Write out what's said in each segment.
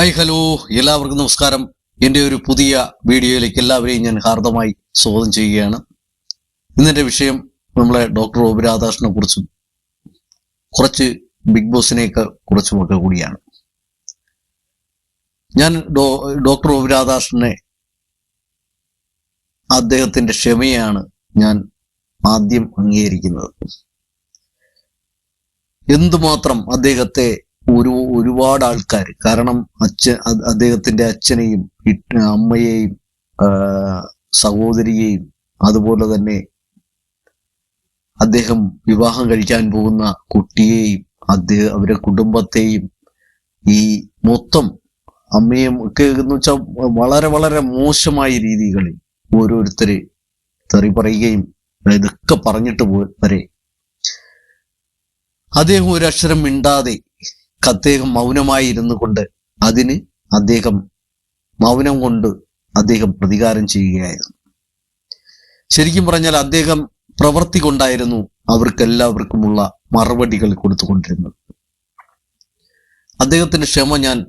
Hi hello എല്ലാവർക്കും നമസ്കാരം. എന്റെ ഒരു പുതിയ വീഡിയോയിലേക്ക് എല്ലാവരെയും ഞാൻ ഹാർദമായി സ്വാഗതം ചെയ്യുകയാണ്. ഇന്നത്തെ വിഷയം നമ്മളെ ഡോക്ടർ ഒ രാധാകൃഷ്ണനെ കുറിച്ചും കുറച്ച് ബിഗ് ബോസിനെയൊക്കെ കുറിച്ചുമൊക്കെ കൂടിയാണ്. ഞാൻ ഡോ ഡോക്ടർ ഒ രാധാകൃഷ്ണനെ അദ്ദേഹത്തിന്റെ ക്ഷമയാണ് ഞാൻ ആദ്യം അംഗീകരിക്കുന്നത്. എന്തുമാത്രം അദ്ദേഹത്തെ ഒരു ഒരുപാട് ആൾക്കാർ. കാരണം അച്ഛൻ അദ്ദേഹത്തിന്റെ അച്ഛനെയും അമ്മയെയും സഹോദരിയെയും അതുപോലെ തന്നെ അദ്ദേഹം വിവാഹം കഴിക്കാൻ പോകുന്ന കുട്ടിയെയും അദ്ദേഹം അവരുടെ കുടുംബത്തെയും ഈ മൊത്തം അമ്മയും ഒക്കെ എന്ന് വെച്ചാൽ വളരെ വളരെ മോശമായ രീതികളിൽ ഓരോരുത്തര് തെറി പറയുകയും ഇതൊക്കെ പറഞ്ഞിട്ട് വരെ. അദ്ദേഹം ഒരക്ഷരം മിണ്ടാതെ അദ്ദേഹം മൗനമായി ഇരുന്നു കൊണ്ട് അതിന് അദ്ദേഹം മൗനം കൊണ്ട് അദ്ദേഹം പ്രതികാരം ചെയ്യുകയായിരുന്നു. ശരിക്കും പറഞ്ഞാൽ അദ്ദേഹം പ്രവൃത്തി കൊണ്ടായിരുന്നു അവർക്കെല്ലാവർക്കുമുള്ള മറുപടികൾ കൊടുത്തുകൊണ്ടിരുന്നത് അദ്ദേഹത്തിന്റെ ക്ഷമ ഞാൻ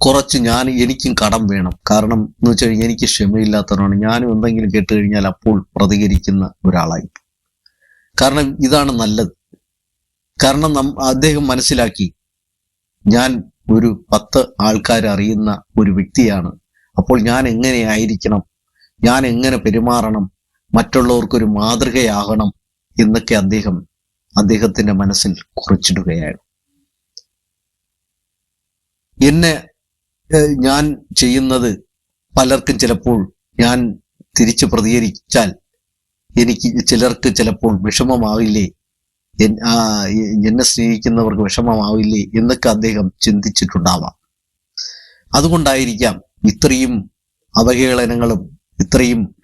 കുറച്ച് ഞാൻ എനിക്കും കടം വേണം. കാരണം എന്ന് വെച്ചാൽ എനിക്ക് ക്ഷമയില്ലാത്തവരാണ്. ഞാനും എന്തെങ്കിലും കേട്ട് കഴിഞ്ഞാൽ അപ്പോൾ പ്രതികരിക്കുന്ന ഒരാളായി. കാരണം ഇതാണ് നല്ലത്. കാരണം നം അദ്ദേഹം മനസ്സിലാക്കി. ഞാൻ ഒരു പത്ത് ആൾക്കാർ അറിയുന്ന ഒരു വ്യക്തിയാണ്. അപ്പോൾ ഞാൻ എങ്ങനെ ആയിരിക്കണം? ഞാൻ എങ്ങനെ പെരുമാറണം? മറ്റുള്ളവർക്കൊരു മാതൃകയാകണം എന്നൊക്കെ അദ്ദേഹം അദ്ദേഹത്തിന്റെ മനസ്സിൽ കുറിച്ചിടുകയാണ് എന്നെ ഞാൻ ചെയ്യുന്നത് പലർക്കും ചിലപ്പോൾ ഞാൻ തിരിച്ചു പ്രതികരിച്ചാൽ എനിക്ക് ചിലർക്ക് ചിലപ്പോൾ വിഷമമാവില്ലേ? എന്നെ സ്നേഹിക്കുന്നവർക്ക് വിഷമമാവില്ലേ എന്നൊക്കെ അദ്ദേഹം ചിന്തിച്ചിട്ടുണ്ടാവാം. അതുകൊണ്ടായിരിക്കാം ഇത്രയും അവഹേളനങ്ങളും ഇത്രയും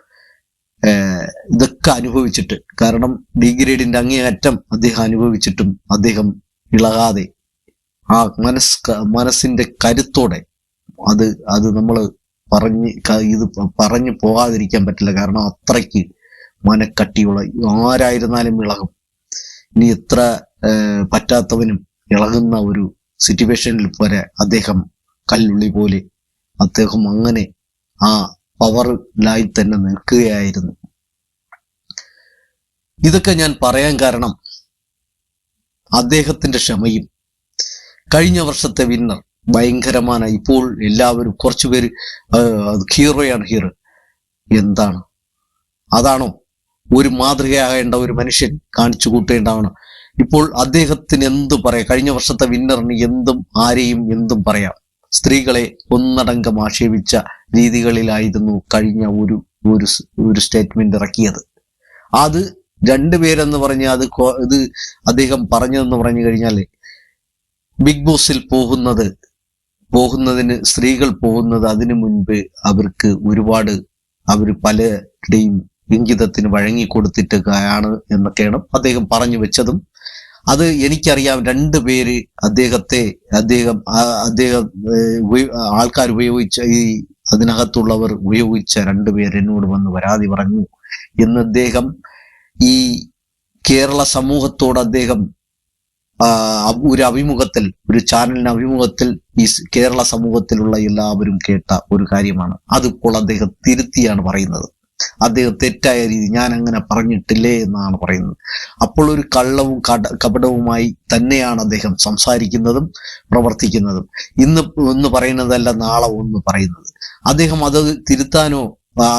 ഇതൊക്കെ അനുഭവിച്ചിട്ട്. കാരണം ഡിഗ്രേഡിന്റെ അങ്ങേയറ്റം അദ്ദേഹം അനുഭവിച്ചിട്ടും അദ്ദേഹം ഇളകാതെ ആ മനസ് മനസ്സിന്റെ കരുത്തോടെ അത് അത് നമ്മൾ പറഞ്ഞ് ഇത് പറഞ്ഞു പോകാതിരിക്കാൻ പറ്റില്ല. കാരണം അത്രയ്ക്ക് മനക്കട്ടിയുള്ള ആരായിരുന്നാലും ഇളകും. ഇനി എത്ര പറ്റാത്തവനും ഇളകുന്ന ഒരു സിറ്റുവേഷനിൽ വരെ അദ്ദേഹം കല്ലുള്ളി പോലെ അദ്ദേഹം അങ്ങനെ ആ പവറിലായി തന്നെ നിൽക്കുകയായിരുന്നു. ഇതൊക്കെ ഞാൻ പറയാൻ കാരണം അദ്ദേഹത്തിന്റെ ക്ഷമയും കഴിഞ്ഞ വർഷത്തെ വിന്നർ ഭയങ്കരമാണ്. ഇപ്പോൾ എല്ലാവരും കുറച്ചുപേര് ഹീറോയാണ് ഹീറോ എന്താണ്? അതാണോ? ഒരു മാതൃകയാകേണ്ട ഒരു മനുഷ്യൻ കാണിച്ചു കൂട്ടേണ്ടതാണ്. ഇപ്പോൾ അദ്ദേഹത്തിന് എന്തു പറയാം? കഴിഞ്ഞ വർഷത്തെ വിന്നറിന് എന്തും ആരെയും എന്തും പറയാം. സ്ത്രീകളെ ഒന്നടങ്കം ആക്ഷേപിച്ച രീതികളിലായിരുന്നു കഴിഞ്ഞ ഒരു ഒരു ഒരു സ്റ്റേറ്റ്മെന്റ് ഇറക്കിയത്. അത് രണ്ടുപേരെന്ന് പറഞ്ഞ അത് ഇത് അദ്ദേഹം പറഞ്ഞതെന്ന് പറഞ്ഞു കഴിഞ്ഞാൽ ബിഗ് ബോസിൽ പോകുന്നത് പോകുന്നതിന് സ്ത്രീകൾ പോകുന്നത് അതിനു മുൻപ് അവർക്ക് ഒരുപാട് അവർ പലരുടെയും ഇംഗിതത്തിന് വഴങ്ങിക്കൊടുത്തിട്ടൊക്കെയാണ് എന്നൊക്കെയാണ് അദ്ദേഹം പറഞ്ഞു വെച്ചതും. അത് എനിക്കറിയാം രണ്ടുപേര് അദ്ദേഹത്തെ അദ്ദേഹം അദ്ദേഹം ആൾക്കാർ ഉപയോഗിച്ച ഈ അതിനകത്തുള്ളവർ ഉപയോഗിച്ച രണ്ടുപേർ എന്നോട് വന്ന് പരാതി പറഞ്ഞു. എന്ന് അദ്ദേഹം ഈ കേരള സമൂഹത്തോട് അദ്ദേഹം ഒരു അഭിമുഖത്തിൽ ഒരു ചാനലിന് അഭിമുഖത്തിൽ ഈ കേരള സമൂഹത്തിലുള്ള എല്ലാവരും കേട്ട ഒരു കാര്യമാണ്. അതിപ്പോൾ അദ്ദേഹം തിരുത്തിയാണ് പറയുന്നത്. അദ്ദേഹം തെറ്റായ രീതി ഞാൻ അങ്ങനെ പറഞ്ഞിട്ടില്ലേ എന്നാണ് പറയുന്നത്. അപ്പോൾ ഒരു കള്ളവും കപടവുമായി തന്നെയാണ് അദ്ദേഹം സംസാരിക്കുന്നതും പ്രവർത്തിക്കുന്നതും. ഇന്ന് ഒന്ന് പറയുന്നതല്ല നാളെ ഒന്ന് പറയുന്നത്. അദ്ദേഹം അത് തിരുത്താനോ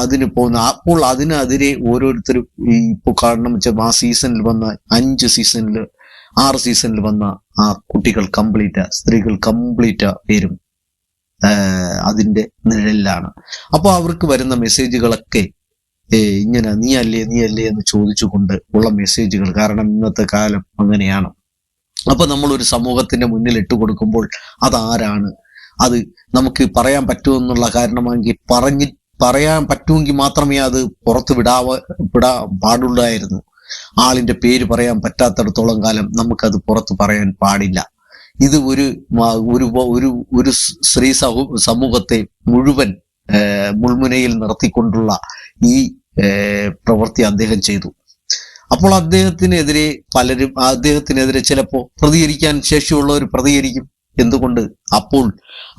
അതിന് പോകുന്ന അപ്പോൾ അതിനെതിരെ ഓരോരുത്തരും ഇപ്പോൾ കാരണം വെച്ചാൽ ആ സീസണിൽ വന്ന അഞ്ച് സീസണിൽ ആറ് സീസണിൽ വന്ന ആ കുട്ടികൾ കംപ്ലീറ്റ് സ്ത്രീകൾ കംപ്ലീറ്റ് പേരും അതിന്റെ നിഴലിലാണ്. അപ്പോൾ അവർക്ക് വരുന്ന മെസ്സേജുകളൊക്കെ ഇങ്ങനെ നീ അല്ലേ നീ അല്ലേ എന്ന് ചോദിച്ചുകൊണ്ട് ഉള്ള മെസ്സേജുകൾ കാരണം ഇന്നത്തെ കാലം അങ്ങനെയാണ്. അപ്പൊ നമ്മൾ ഒരു സമൂഹത്തിന്റെ മുന്നിൽ ഇട്ട് കൊടുക്കുമ്പോൾ അതാരാണ്? അത് നമുക്ക് പറയാൻ പറ്റുമെന്നുള്ള കാരണമാണെങ്കിൽ പറഞ്ഞ് പറയാൻ പറ്റുമെങ്കിൽ മാത്രമേ അത് പുറത്ത് വിടാവ വിടാ പാടുള്ളായിരുന്നു. ആളിന്റെ പേര് പറയാൻ പറ്റാത്തടത്തോളം കാലം നമുക്കത് പുറത്ത് പറയാൻ പാടില്ല. ഇത് ഒരു ഒരു ഒരു ഒരു സ്ത്രീ സമൂഹത്തെ മുഴുവൻ മുൾമുനയിൽ നിർത്തിക്കൊണ്ടുള്ള ഈ പ്രവൃത്തി അദ്ദേഹം ചെയ്തു. അപ്പോൾ അദ്ദേഹത്തിനെതിരെ പലരും അദ്ദേഹത്തിനെതിരെ ചിലപ്പോൾ പ്രതികരിക്കാൻ ശേഷിയുള്ളവർ പ്രതികരിക്കും. എന്തുകൊണ്ട്? അപ്പോൾ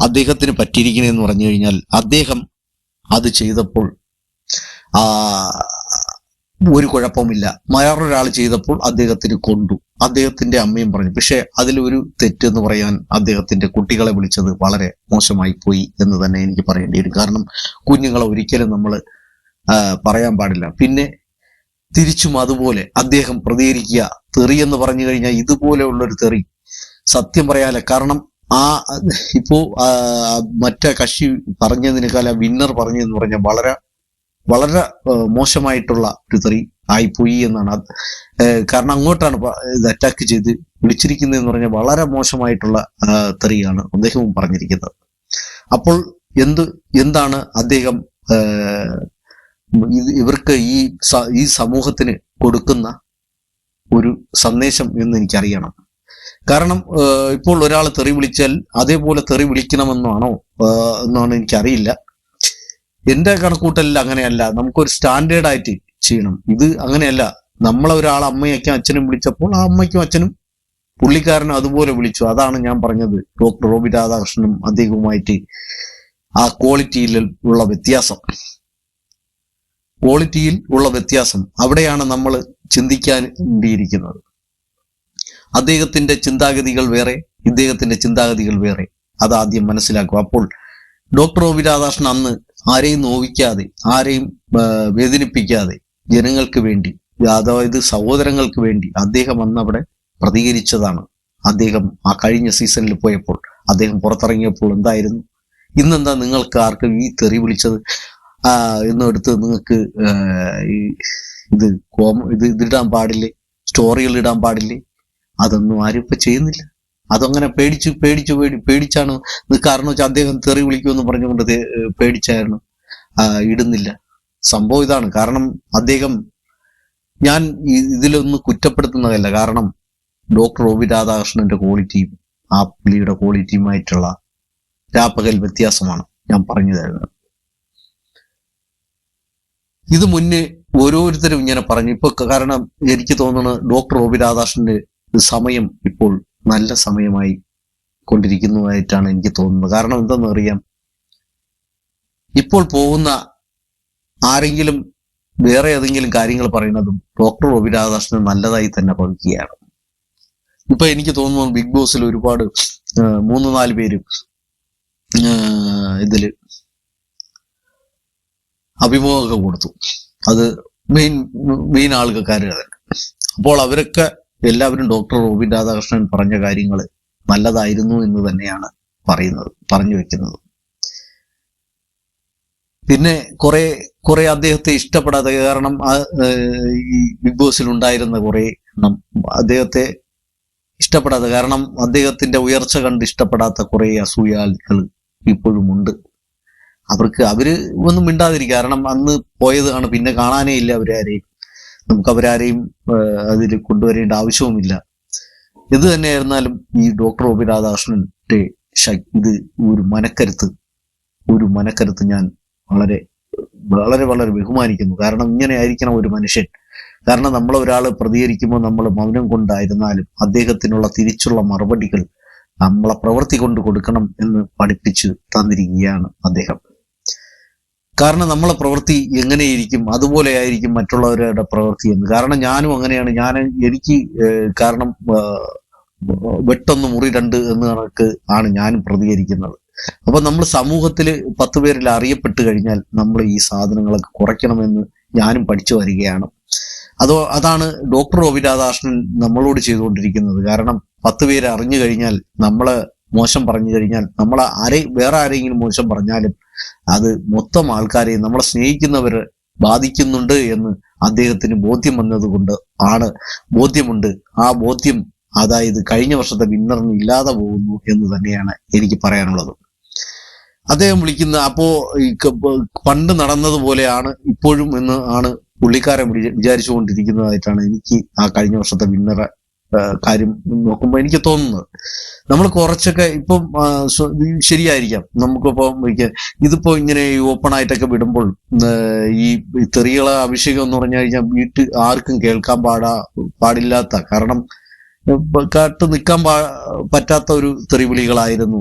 അദ്ദേഹത്തിന് പറ്റിയിരിക്കണെന്ന് പറഞ്ഞു കഴിഞ്ഞാൽ അദ്ദേഹം അത് ചെയ്തപ്പോൾ ആ ഒരു കുഴപ്പമില്ല മറ്റൊരാൾ ചെയ്തപ്പോൾ അദ്ദേഹത്തിന് കൊണ്ടു. അദ്ദേഹത്തിന്റെ അമ്മയും പറഞ്ഞു. പക്ഷെ അതിലൊരു തെറ്റെന്ന് പറയാൻ അദ്ദേഹത്തിന്റെ കുട്ടികളെ വിളിച്ചത് വളരെ മോശമായി പോയി എന്ന് തന്നെ എനിക്ക് പറയേണ്ടി വരും. കാരണം കുഞ്ഞുങ്ങളെ ഒരിക്കലും നമ്മൾ പറയാൻ പാടില്ല. പിന്നെ തിരിച്ചും അതുപോലെ അദ്ദേഹം പ്രതികരിക്കുക. തെറി എന്ന് പറഞ്ഞു കഴിഞ്ഞാൽ ഇതുപോലെയുള്ള ഒരു തെറി. സത്യം പറയാല കാരണം ആ ഇപ്പോ മറ്റേ കക്ഷി പറഞ്ഞതിനേക്കാൾ ആ വിന്നർ പറഞ്ഞതെന്ന് പറഞ്ഞാൽ വളരെ വളരെ മോശമായിട്ടുള്ള ഒരു തെറി ആയിപ്പോയി എന്നാണ്. കാരണം അങ്ങോട്ടാണ് ഇത് അറ്റാക്ക് ചെയ്ത് വിളിച്ചിരിക്കുന്നത് എന്ന് പറഞ്ഞാൽ വളരെ മോശമായിട്ടുള്ള തെറിയാണ് അദ്ദേഹവും പറഞ്ഞിരിക്കുന്നത്. അപ്പോൾ എന്ത് എന്താണ് അദ്ദേഹം ഇവർക്ക് ഈ ഈ സമൂഹത്തിന് കൊടുക്കുന്ന ഒരു സന്ദേശം എന്ന് എനിക്കറിയണം. കാരണം ഇപ്പോൾ ഒരാൾ തെറി വിളിച്ചാൽ അതേപോലെ തെറി വിളിക്കണമെന്നാണോ എന്നാണ് എനിക്കറിയില്ല. എന്റെ കണക്കൂട്ടലിൽ അങ്ങനെയല്ല. നമുക്കൊരു സ്റ്റാൻഡേർഡ് ആയിട്ട് ചെയ്യണം. ഇത് അങ്ങനെയല്ല. നമ്മളെ ഒരാൾ അമ്മയൊക്കെയും അച്ഛനും വിളിച്ചപ്പോൾ ആ അമ്മയ്ക്കും അച്ഛനും പുള്ളിക്കാരനും അതുപോലെ വിളിച്ചു. അതാണ് ഞാൻ പറഞ്ഞത്. ഡോക്ടർ റോബി രാധാകൃഷ്ണനും അദ്ദേഹവുമായിട്ട് ആ ക്വാളിറ്റിയിൽ ഉള്ള വ്യത്യാസം. ക്വാളിറ്റിയിൽ ഉള്ള വ്യത്യാസം. അവിടെയാണ് നമ്മൾ ചിന്തിക്കാൻ വേണ്ടിയിരിക്കുന്നത് അദ്ദേഹത്തിന്റെ ചിന്താഗതികൾ വേറെ ഇദ്ദേഹത്തിന്റെ ചിന്താഗതികൾ വേറെ. അത് ആദ്യം മനസ്സിലാക്കുക. അപ്പോൾ ഡോക്ടർ റോബി രാധാകൃഷ്ണൻ അന്ന് ആരെയും നോവിക്കാതെ ആരെയും വേദനിപ്പിക്കാതെ ജനങ്ങൾക്ക് വേണ്ടി അതായത് സഹോദരങ്ങൾക്ക് വേണ്ടി അദ്ദേഹം അന്നവിടെ പ്രതികരിച്ചതാണ്. അദ്ദേഹം ആ കഴിഞ്ഞ സീസണിൽ പോയപ്പോൾ അദ്ദേഹം പുറത്തിറങ്ങിയപ്പോൾ എന്തായിരുന്നു? ഇന്നെന്താ നിങ്ങൾക്ക് ആർക്കും ഈ തെറി വിളിച്ചത്? എന്നെടുത്ത് നിങ്ങൾക്ക് ഇത് കോമ ഇത് ഇതിടാൻ പാടില്ലേ? സ്റ്റോറികൾ ഇടാൻ പാടില്ലേ? അതൊന്നും ആരും ഇപ്പൊ ചെയ്യുന്നില്ല. അതങ്ങനെ പേടിച്ച് പേടിച്ച് പേടി പേടിച്ചാണ് നിൽക്കാറെന്ന് വെച്ചാൽ അദ്ദേഹം തെറി വിളിക്കുമെന്ന് പറഞ്ഞുകൊണ്ട് പേടിച്ചായിരുന്നു. ഇടുന്നില്ല. സംഭവം ഇതാണ്. കാരണം അദ്ദേഹം ഞാൻ ഇതിലൊന്നും കുറ്റപ്പെടുത്തുന്നതല്ല. കാരണം ഡോക്ടർ ഒ വി രാധാകൃഷ്ണന്റെ ക്വാളിറ്റിയും ആ പുള്ളിയുടെ ക്വാളിറ്റിയുമായിട്ടുള്ള രാപ്പകൽ വ്യത്യാസമാണ് ഞാൻ പറഞ്ഞു തരുന്നത്. ഇത് മുന്നേ ഓരോരുത്തരും ഇങ്ങനെ പറഞ്ഞു. ഇപ്പൊ കാരണം എനിക്ക് തോന്നുന്നത് ഡോക്ടർ ഒ വി രാധാകൃഷ്ണന്റെ സമയം ഇപ്പോൾ നല്ല സമയമായി കൊണ്ടിരിക്കുന്നതായിട്ടാണ് എനിക്ക് തോന്നുന്നത്. കാരണം എന്തെന്ന് അറിയാം? ഇപ്പോൾ പോകുന്ന ആരെങ്കിലും വേറെ ഏതെങ്കിലും കാര്യങ്ങൾ പറയുന്നതും ഡോക്ടർ ഒ രാധാകൃഷ്ണൻ നല്ലതായി തന്നെ പഠിക്കുകയാണ് ഇപ്പൊ എനിക്ക് തോന്നുന്നു ബിഗ് ബോസിൽ ഒരുപാട് മൂന്ന് നാല് പേര് ഇതിൽ അഭിമുഖമൊക്കെ കൊടുത്തു. അത് മെയിൻ മെയിൻ ആൾക്കാർ തന്നെ. അപ്പോൾ അവരൊക്കെ എല്ലാവരും ഡോക്ടർ റോബിൻ രാധാകൃഷ്ണൻ പറഞ്ഞ കാര്യങ്ങൾ നല്ലതായിരുന്നു എന്ന് തന്നെയാണ് പറയുന്നത് പറഞ്ഞു വെക്കുന്നത്. പിന്നെ കുറെ കുറെ അദ്ദേഹത്തെ ഇഷ്ടപ്പെടാതെ കാരണം ഈ ബിഗ് ബോസിൽ ഉണ്ടായിരുന്ന കുറെ എണ്ണം അദ്ദേഹത്തെ ഇഷ്ടപ്പെടാതെ കാരണം അദ്ദേഹത്തിന്റെ ഉയർച്ച കണ്ട് ഇഷ്ടപ്പെടാത്ത കുറെ അസൂയാളികൾ ഇപ്പോഴും ഉണ്ട്. അവർക്ക് അവർ ഒന്നും മിണ്ടാതിരിക്കുക കാരണം അന്ന് പോയതാണ് പിന്നെ കാണാനേ ഇല്ല അവരാരെയും നമുക്ക് അവരാരെയും അതിൽ കൊണ്ടുവരേണ്ട ആവശ്യവുമില്ല. എന്ത് തന്നെയായിരുന്നാലും ഈ ഡോക്ടർ ഒ പി രാധാകൃഷ്ണന്റെ ഇത് ഒരു മനക്കരുത്ത്. ഒരു മനക്കരുത്ത് ഞാൻ വളരെ വളരെ വളരെ ബഹുമാനിക്കുന്നു. കാരണം ഇങ്ങനെ ആയിരിക്കണം ഒരു മനുഷ്യൻ. കാരണം നമ്മൾ ഒരാൾ പ്രതികരിക്കുമ്പോൾ നമ്മൾ മൗനം കൊണ്ടായിരുന്നാലും അദ്ദേഹത്തിനുള്ള തിരിച്ചുള്ള മറുപടികൾ നമ്മളെ പ്രവൃത്തി കൊണ്ട് കൊടുക്കണം എന്ന് പഠിപ്പിച്ചു തന്നിരിക്കുകയാണ് അദ്ദേഹം. കാരണം നമ്മളെ പ്രവൃത്തി എങ്ങനെയിരിക്കും? അതുപോലെ ആയിരിക്കും മറ്റുള്ളവരുടെ പ്രവൃത്തി എന്ന്. കാരണം ഞാനും അങ്ങനെയാണ്. ഞാൻ എനിക്ക് കാരണം വെട്ടൊന്ന് മുറി രണ്ട് എന്ന് കണക്ക് ആണ് ഞാനും പ്രതികരിക്കുന്നത്. അപ്പൊ നമ്മൾ സമൂഹത്തിൽ പത്ത് പേരിൽ അറിയപ്പെട്ട് കഴിഞ്ഞാൽ നമ്മൾ ഈ സാധനങ്ങളൊക്കെ കുറയ്ക്കണമെന്ന് ഞാനും പഠിച്ചു വരികയാണ്. അതോ അതാണ് ഡോക്ടർ ഒ രാധാകൃഷ്ണൻ നമ്മളോട് ചെയ്തുകൊണ്ടിരിക്കുന്നത്. കാരണം പത്ത് പേര് അറിഞ്ഞു കഴിഞ്ഞാൽ നമ്മളെ മോശം പറഞ്ഞു കഴിഞ്ഞാൽ നമ്മൾ ആരെ വേറെ ആരെങ്കിലും മോശം പറഞ്ഞാലും അത് മൊത്തം ആൾക്കാരെയും നമ്മളെ സ്നേഹിക്കുന്നവരെ ബാധിക്കുന്നുണ്ട് എന്ന് അദ്ദേഹത്തിന് ബോധ്യം വന്നതുകൊണ്ട് ആണ് ബോധ്യമുണ്ട്. ആ ബോധ്യം അതായത് കഴിഞ്ഞ വർഷത്തെ വിന്നറിന് ഇല്ലാതെ പോകുന്നു എന്ന് തന്നെയാണ് എനിക്ക് പറയാനുള്ളത്. അദ്ദേഹം വിളിക്കുന്ന അപ്പോ പണ്ട് നടന്നതുപോലെയാണ് ഇപ്പോഴും എന്ന് ആണ് പുള്ളിക്കാരൻ വിചാ- വിചാരിച്ചുകൊണ്ടിരിക്കുന്നതായിട്ടാണ് എനിക്ക് ആ കഴിഞ്ഞ വർഷത്തെ വിന്നറെ കാര്യം നോക്കുമ്പോൾ എനിക്ക് തോന്നുന്നത് നമ്മൾ കുറച്ചൊക്കെ ഇപ്പം ശരിയായിരിക്കാം. നമുക്കിപ്പം ഇതിപ്പോ ഇങ്ങനെ ഈ ഓപ്പൺ ആയിട്ടൊക്കെ വിടുമ്പോൾ ഈ തെറികളെ അഭിഷേകം എന്ന് പറഞ്ഞു കഴിഞ്ഞാൽ വീട്ടിൽ ആർക്കും കേൾക്കാൻ പാടാ പാടില്ലാത്ത കാരണം കാട്ട് നിൽക്കാൻ പാ പറ്റാത്ത ഒരു തെറിവിളികളായിരുന്നു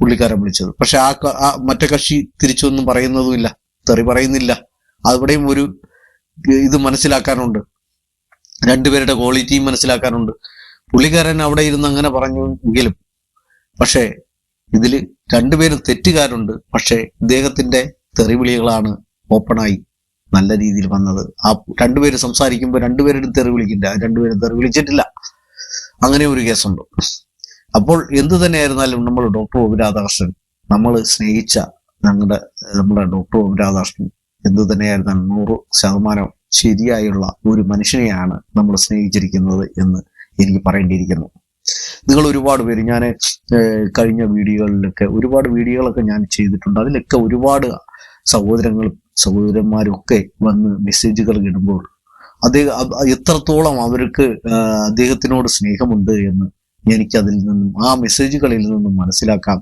പുള്ളിക്കാരൻ വിളിച്ചത്. പക്ഷെ ആ മറ്റേ കക്ഷി തിരിച്ചൊന്നും പറയുന്നതുമില്ല തെറി പറയുന്നില്ല. അവിടെയും ഒരു ഇത് മനസ്സിലാക്കാനുണ്ട്. രണ്ടുപേരുടെ ക്വാളിറ്റിയും മനസ്സിലാക്കാനുണ്ട് പുള്ളിക്കാരൻ അവിടെ ഇരുന്ന് അങ്ങനെ പറഞ്ഞു എങ്കിലും പക്ഷേ ഇതിൽ രണ്ടുപേരും തെറ്റുകാരുണ്ട്. പക്ഷേ ഇദ്ദേഹത്തിന്റെ തെറിവിളികളാണ് ഓപ്പണായി നല്ല രീതിയിൽ വന്നത്. ആ രണ്ടുപേര് സംസാരിക്കുമ്പോൾ രണ്ടുപേരും തെറി വിളിക്കില്ല രണ്ടുപേരും തെറി വിളിച്ചിട്ടില്ല അങ്ങനെ ഒരു കേസുണ്ട്. അപ്പോൾ എന്തു തന്നെയായിരുന്നാലും നമ്മൾ ഡോക്ടർ ഒ രാധാകൃഷ്ണൻ നമ്മൾ സ്നേഹിച്ച ഞങ്ങളുടെ നമ്മുടെ ഡോക്ടർ ഒ രാധാകൃഷ്ണൻ എന്തു തന്നെയായിരുന്നാലും നൂറ് ശതമാനം ശരിയായുള്ള ഒരു മനുഷ്യനെയാണ് നമ്മൾ സ്നേഹിച്ചിരിക്കുന്നത് എന്ന് എനിക്ക് പറയേണ്ടിയിരിക്കുന്നു. നിങ്ങൾ ഒരുപാട് പേര് ഞാൻ കഴിഞ്ഞ വീഡിയോകളിലൊക്കെ ഒരുപാട് വീഡിയോകളൊക്കെ ഞാൻ ചെയ്തിട്ടുണ്ട്. അതിലൊക്കെ ഒരുപാട് സഹോദരങ്ങളും സഹോദരന്മാരും ഒക്കെ വന്ന് മെസ്സേജുകൾ ഇടുമ്പോൾ അദ്ദേഹം എത്രത്തോളം അവർക്ക് അദ്ദേഹത്തിനോട് സ്നേഹമുണ്ട് എന്ന് എനിക്കതിൽ നിന്നും ആ മെസ്സേജുകളിൽ നിന്നും മനസ്സിലാക്കാം.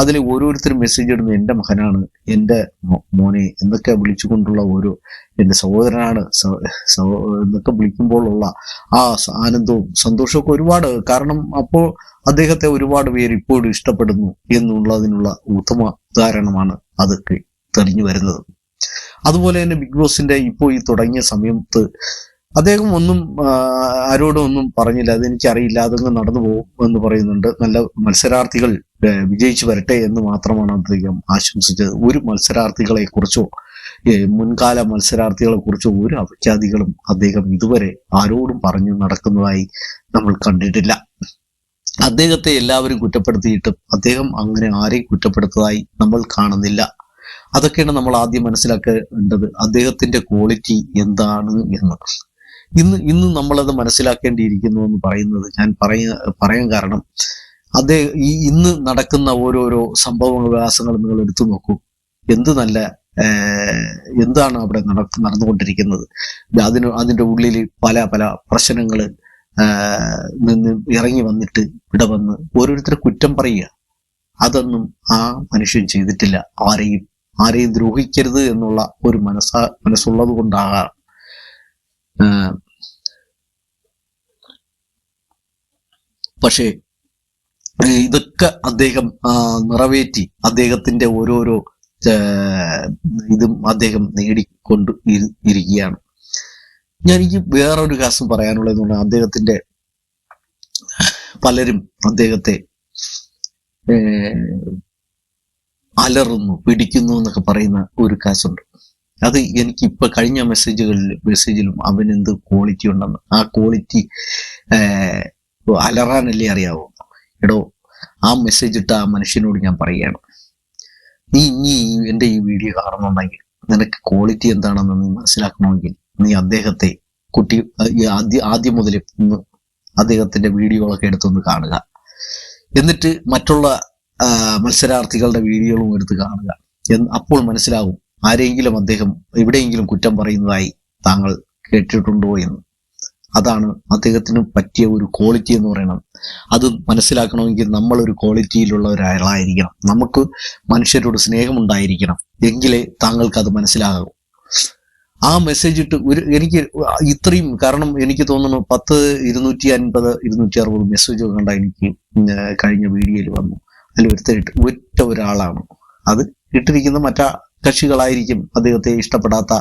അതിൽ ഓരോരുത്തരും മെസ്സേജ് ഇടുന്നു എന്റെ മകനാണ് എന്റെ മോനെ എന്നൊക്കെ വിളിച്ചുകൊണ്ടുള്ള ഓരോ എന്റെ സഹോദരനാണ് എന്നൊക്കെ വിളിക്കുമ്പോഴുള്ള ആ ആനന്ദവും സന്തോഷമൊക്കെ ഒരുപാട്. കാരണം അപ്പോൾ അദ്ദേഹത്തെ ഒരുപാട് പേര് ഇപ്പോഴും ഇഷ്ടപ്പെടുന്നു എന്നുള്ളതിനുള്ള ഉത്തമ ഉദാഹരണമാണ് അതൊക്കെ തെളിഞ്ഞു വരുന്നത്. അതുപോലെ തന്നെ ബിഗ് ബോസിന്റെ ഇപ്പോൾ ഈ തുടങ്ങിയ സമയത്ത് അദ്ദേഹം ഒന്നും ആരോടും ഒന്നും പറഞ്ഞില്ല. അതെനിക്കറിയില്ല അതൊന്നും നടന്നു പോകും എന്ന് പറയുന്നുണ്ട്. നല്ല മത്സരാർത്ഥികൾ വിജയിച്ചു വരട്ടെ എന്ന് മാത്രമാണ് അദ്ദേഹം ആശംസിച്ചത്. ഒരു മത്സരാർത്ഥികളെ കുറിച്ചോ മുൻകാല മത്സരാർത്ഥികളെ കുറിച്ചോ ഒരു അപഖ്യാതികളും അദ്ദേഹം ഇതുവരെ ആരോടും പറഞ്ഞു നടക്കുന്നതായി നമ്മൾ കണ്ടിട്ടില്ല. അദ്ദേഹത്തെ എല്ലാവരും കുറ്റപ്പെടുത്തിയിട്ടും അദ്ദേഹം അങ്ങനെ ആരെയും കുറ്റപ്പെടുത്തതായി നമ്മൾ കാണുന്നില്ല. അതൊക്കെയാണ് നമ്മൾ ആദ്യം മനസ്സിലാക്കേണ്ടത്. അദ്ദേഹത്തിന്റെ ക്വാളിറ്റി എന്താണ് എന്ന്. ഇന്ന് ഇന്ന് നമ്മളത് മനസ്സിലാക്കേണ്ടിയിരിക്കുന്നു എന്ന് പറയുന്നത് ഞാൻ പറയ പറയാൻ കാരണം അദ്ദേഹം ഈ ഇന്ന് നടക്കുന്ന ഓരോരോ സംഭവങ്ങൾ വികാസങ്ങൾ നിങ്ങൾ എടുത്തു നോക്കൂ. എന്ത് നല്ല എന്താണ് അവിടെ നട- നടന്നുകൊണ്ടിരിക്കുന്നത്? അതിന് അതിന്റെ ഉള്ളിൽ പല പല പ്രശ്നങ്ങൾ നിന്ന് ഇറങ്ങി വന്നിട്ട് ഇവിടെ വന്ന് ഓരോരുത്തരെ കുറ്റം പറയുക. അതൊന്നും ആ മനുഷ്യൻ ചെയ്തിട്ടില്ല. ആരെയും ആരെയും ദ്രോഹിക്കരുത് എന്നുള്ള ഒരു മനസ്സാ മനസ്സുള്ളത് കൊണ്ടാകാം. പക്ഷേ ഇതൊക്കെ അദ്ദേഹം നിറവേറ്റി അദ്ദേഹത്തിന്റെ ഓരോരോ ഇതും അദ്ദേഹം നേടിക്കൊണ്ട് ഇരിക്കുകയാണ്. ഞാൻ എനിക്ക് വേറൊരു കാസം പറയാനുള്ളതെന്ന് പറഞ്ഞാൽ അദ്ദേഹത്തിന്റെ പലരും അദ്ദേഹത്തെ അലറുന്നു പിടിക്കുന്നു എന്നൊക്കെ പറയുന്ന ഒരു കാസുണ്ട് അത് എനിക്ക് ഇപ്പൊ കഴിഞ്ഞ മെസ്സേജുകളിൽ മെസ്സേജിലും അവനെന്ത് ക്വാളിറ്റി ഉണ്ടെന്ന്. ആ ക്വാളിറ്റി അലറാനല്ലേ അറിയാവോ. എടോ ആ മെസ്സേജ് ഇട്ട ആ മനുഷ്യനോട് ഞാൻ പറയുകയാണ്. നീ ഇനി എന്റെ ഈ വീഡിയോ കാണുന്നുണ്ടെങ്കിൽ നിനക്ക് ക്വാളിറ്റി എന്താണെന്ന് നീ മനസ്സിലാക്കണമെങ്കിൽ നീ അദ്ദേഹത്തെ കുട്ടി ആദ്യ ആദ്യം മുതൽ ഒന്ന് അദ്ദേഹത്തിന്റെ വീഡിയോകളൊക്കെ എടുത്തൊന്ന് കാണുക. എന്നിട്ട് മറ്റുള്ള മത്സരാർത്ഥികളുടെ വീഡിയോകളും എടുത്ത് കാണുക. അപ്പോൾ മനസ്സിലാകും ആരെങ്കിലും അദ്ദേഹം എവിടെയെങ്കിലും കുറ്റം പറയുന്നതായി താങ്കൾ കേട്ടിട്ടുണ്ടോ എന്ന്. അതാണ് അദ്ദേഹത്തിന് പറ്റിയ ഒരു ക്വാളിറ്റി എന്ന് പറയുന്നത് അത് മനസ്സിലാക്കണമെങ്കിൽ നമ്മൾ നമ്മളൊരു ക്വാളിറ്റിയിലുള്ള ഒരാളായിരിക്കണം നമുക്ക് മനുഷ്യരോട് സ്നേഹമുണ്ടായിരിക്കണം എങ്കിലേ താങ്കൾക്ക് അത് മനസ്സിലാകൂ. ആ മെസ്സേജ് ഇട്ട് ഒരു എനിക്ക് ഇത്രയും കാരണം എനിക്ക് തോന്നുന്നു പത്ത് ഇരുന്നൂറ്റി അൻപത് ഇരുന്നൂറ്റി അറുപത് മെസ്സേജ് കണ്ട എനിക്ക് കഴിഞ്ഞ വീഡിയോയിൽ വന്നു. അതിൽ ഒരുത്തരിട്ട് ഒറ്റ ഒരാളാണ്. അത് ഇട്ടിരിക്കുന്ന മറ്റാ കക്ഷികളായിരിക്കും അദ്ദേഹത്തെ ഇഷ്ടപ്പെടാത്ത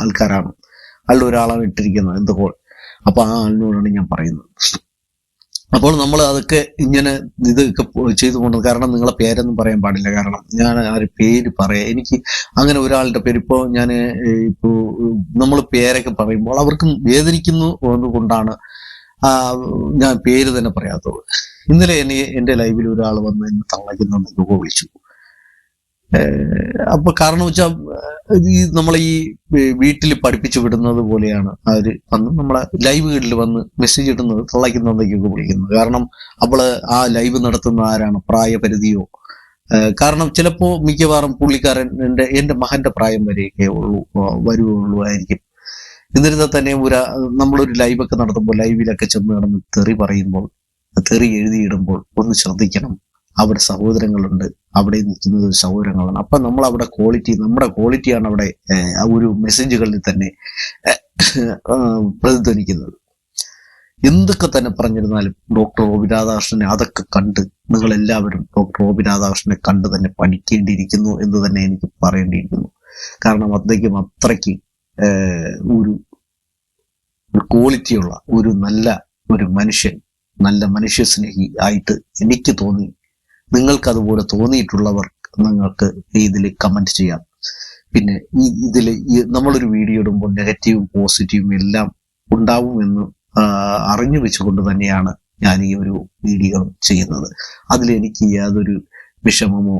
ആൾക്കാരാണ്. അതിൽ ഒരാളാണ് ഇട്ടിരിക്കുന്നത്. എന്തുകൊണ്ട് അപ്പൊ ആ ആളിനോടാണ് ഞാൻ പറയുന്നത്. അപ്പോൾ നമ്മൾ അതൊക്കെ ഇങ്ങനെ ഇതൊക്കെ ചെയ്തുകൊണ്ട് കാരണം നിങ്ങളെ പേരൊന്നും പറയാൻ പാടില്ല. കാരണം ഞാൻ ആ ഒരു പേര് പറയാം. എനിക്ക് അങ്ങനെ ഒരാളുടെ പേര് ഇപ്പോൾ ഞാൻ ഇപ്പോൾ നമ്മൾ പേരൊക്കെ പറയുമ്പോൾ അവർക്ക് വേദനിക്കുന്നു കൊണ്ടാണ് ഞാൻ പേര് തന്നെ പറയാത്തത്. ഇന്നലെ എന്നെ എന്റെ ലൈവിൽ ഒരാൾ വന്ന് എന്നെ തള്ളയ്ക്കുന്ന വിളിച്ചു. അപ്പൊ കാരണം വെച്ചാൽ ഈ നമ്മളെ ഈ വീട്ടിൽ പഠിപ്പിച്ചു വിടുന്നത് പോലെയാണ്. അവർ വന്ന് നമ്മളെ ലൈവുകളിൽ വന്ന് മെസ്സേജ് ഇടുന്നത് തള്ളയ്ക്കുന്നതൊക്കെയൊക്കെ വിളിക്കുന്നത്. കാരണം അവൾ ആ ലൈവ് നടത്തുന്ന ആരാണ്? പ്രായപരിധിയോ? കാരണം ചിലപ്പോ മിക്കവാറും പുള്ളിക്കാരൻ എന്റെ എന്റെ മകന്റെ പ്രായം വരെയൊക്കെ ഉള്ളൂ വരുവുള്ളൂ ആയിരിക്കും. എന്നിരുന്നാൽ തന്നെ ഒരു നമ്മളൊരു ലൈവൊക്കെ നടത്തുമ്പോൾ ലൈവിലൊക്കെ ചെന്ന് കിടന്ന് തെറി പറയുമ്പോൾ തെറി എഴുതിയിടുമ്പോൾ ഒന്ന് ശ്രദ്ധിക്കണം. അവിടെ സഹോദരങ്ങളുണ്ട്. അവിടെ നിൽക്കുന്നത് ഒരു സഹോദരങ്ങളാണ്. അപ്പൊ നമ്മൾ അവിടെ ക്വാളിറ്റി നമ്മുടെ ക്വാളിറ്റിയാണ് അവിടെ ആ ഒരു മെസ്സേജുകളിൽ തന്നെ പ്രതിധ്വനിക്കുന്നത്. എന്തൊക്കെ തന്നെ പറഞ്ഞിരുന്നാലും ഡോക്ടർ ഒ രാധാകൃഷ്ണനെ അതൊക്കെ കണ്ട് നിങ്ങൾ എല്ലാവരും ഡോക്ടർ ഒ രാധാകൃഷ്ണനെ കണ്ട് തന്നെ പഠിക്കേണ്ടിയിരിക്കുന്നു എന്ന് തന്നെ എനിക്ക് പറയേണ്ടിയിരിക്കുന്നു. കാരണം അദ്ദേഹം അത്രയ്ക്ക് ഒരു ക്വാളിറ്റിയുള്ള ഒരു നല്ല ഒരു മനുഷ്യൻ നല്ല മനുഷ്യസ്നേഹി ആയിട്ട് എനിക്ക് തോന്നി. നിങ്ങൾക്ക് അതുപോലെ തോന്നിയിട്ടുള്ളവർ നിങ്ങൾക്ക് ഇതിൽ കമന്റ് ചെയ്യാം. പിന്നെ ഈ ഇതിൽ നമ്മളൊരു വീഡിയോ ഇടുമ്പോൾ നെഗറ്റീവും പോസിറ്റീവും എല്ലാം ഉണ്ടാവുമെന്ന് അറിഞ്ഞു വെച്ചുകൊണ്ട് തന്നെയാണ് ഞാൻ ഈ ഒരു വീഡിയോ ചെയ്യുന്നത്. അതിൽ എനിക്ക് യാതൊരു വിഷമമോ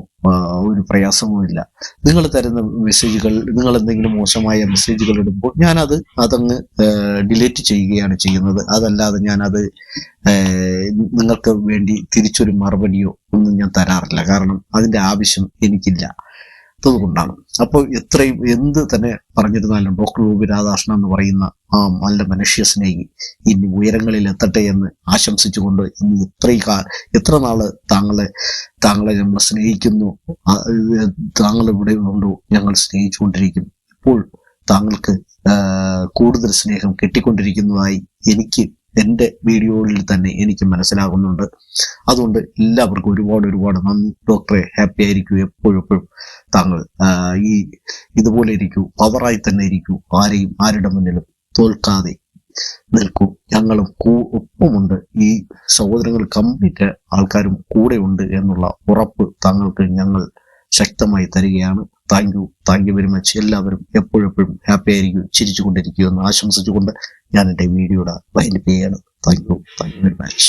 ഒരു പ്രയാസമോ ഇല്ല. നിങ്ങൾ തരുന്ന മെസ്സേജുകൾ നിങ്ങൾ എന്തെങ്കിലും മോശമായ മെസ്സേജുകൾ ഇടുമ്പോൾ ഞാനത് അതങ്ങ് ഡിലീറ്റ് ചെയ്യുകയാണ് ചെയ്യുന്നത്. അതല്ലാതെ ഞാനത് നിങ്ങൾക്ക് വേണ്ടി തിരിച്ചൊരു മറുപടിയോ ഒന്നും ഞാൻ തരാറില്ല. കാരണം അതിന്റെ ആവശ്യം എനിക്കില്ല. അതുകൊണ്ടാണ് അപ്പോൾ എത്രയും എന്ത് തന്നെ പറഞ്ഞിരുന്നാലും ഡോക്ടർ രൂപി രാധാകൃഷ്ണൻ എന്ന് പറയുന്ന ആ നല്ല മനുഷ്യ സ്നേഹി ഇനി ഉയരങ്ങളിൽ എത്തട്ടെ എന്ന് ആശംസിച്ചുകൊണ്ട് ഇനി ഇത്രയും എത്ര നാൾ താങ്കളെ താങ്കളെ നമ്മൾ സ്നേഹിക്കുന്നു. താങ്കൾ ഇവിടെ ഉണ്ടോ? ഞങ്ങൾ സ്നേഹിച്ചുകൊണ്ടിരിക്കും ഇപ്പോൾ താങ്കൾക്ക് കൂടുതൽ സ്നേഹം കിട്ടിക്കൊണ്ടിരിക്കുന്നതായി എനിക്ക് എന്റെ വീഡിയോയിൽ തന്നെ എനിക്ക് മനസ്സിലാകുന്നുണ്ട്. അതുകൊണ്ട് എല്ലാവർക്കും ഒരുപാട് ഒരുപാട് നന്ദി. ഡോക്ടറെ ഹാപ്പി ആയിരിക്കൂ എപ്പോഴും എപ്പോഴും. താങ്കൾ ഈ ഇതുപോലെ ഇരിക്കൂ പവറായി തന്നെ ഇരിക്കൂ. ആരെയും ആരുടെ മുന്നിലും തോൽക്കാതെ നിൽക്കൂ. ഞങ്ങളും ഒപ്പമുണ്ട്. ഈ സഹോദരങ്ങൾ കംപ്ലീറ്റ് ആൾക്കാരും കൂടെ ഉണ്ട് എന്നുള്ള ഉറപ്പ് താങ്കൾക്ക് ഞങ്ങൾ ശക്തമായി തരികയാണ്. Thank you. Thank you very much എല്ലാവരും എപ്പോഴും എപ്പോഴും ഹാപ്പി ആയിരിക്കും ചിരിച്ചുകൊണ്ടിരിക്കൂ എന്ന് ആശംസിച്ചുകൊണ്ട് ഞാൻ എന്റെ വീഡിയോയുടെ വൈൻഡ് ചെയ്യാണ് thank you. Thank you very much